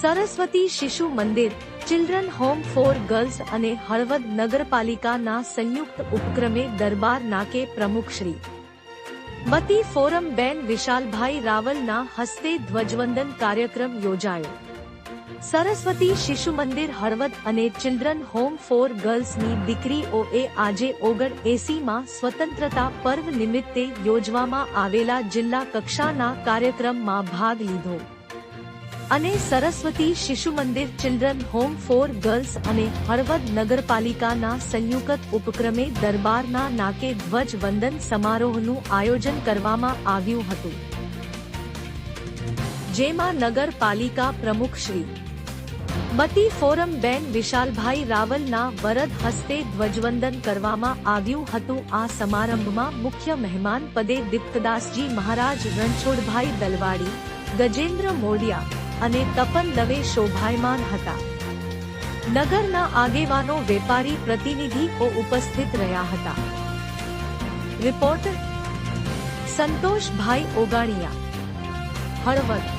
સરસ્વતી શિશુ મંદિર children home four girls અને હળવદ નગરપાલિકાના સંયુક્ત ઉપક્રમે દરબાર નાકે પ્રમુખ શ્રી મતી ફોરમ બેન વિશાલભાઈ રાવલના હસ્તે ધ્વજવંદન કાર્યક્રમ યોજાયો. સરસ્વતી શિશુ મંદિર હળવદ અને ચિલ્ડ્રન હોમ ફોર ગર્લ્સની દીકરીઓએ આજે ઓગણ એસીમાં સ્વતંત્રતા પર્વ નિમિત્તે યોજવામાં આવેલા જિલ્લા કક્ષાના કાર્યક્રમમાં ભાગ લીધો. અને સરસ્વતી શિશુ મંદિર ચિલ્ડ્રન હોમ ફોર ગર્લ્સ અને હળવદ નગરપાલિકાના સંયુક્ત ઉપક્રમે દરબારના નાકે ધ્વજ વંદન સમારોહનું આયોજન કરવામાં આવ્યું હતું. જેમાં નગરપાલિકા પ્રમુખ શ્રી મતી ફોરમ બેન વિશાલભાઈ રાવલના વરદ હસ્તે ધ્વજવંદન કરવામાં આવ્યું હતું. આ સમારંભમાં મુખ્ય મહેમાન પદે દીપ્તદાસજી મહારાજ રણછોડભાઈ દલવાડી, ગજેન્દ્ર મોડિયા અને તપન દવે શોભાયમાન હતા. નગરના આગેવાનો વેપારી પ્રતિનિધિઓ ઉપસ્થિત રહ્યા હતા. રિપોર્ટર સંતોષભાઈ ઓગાણિયા. હળવદ.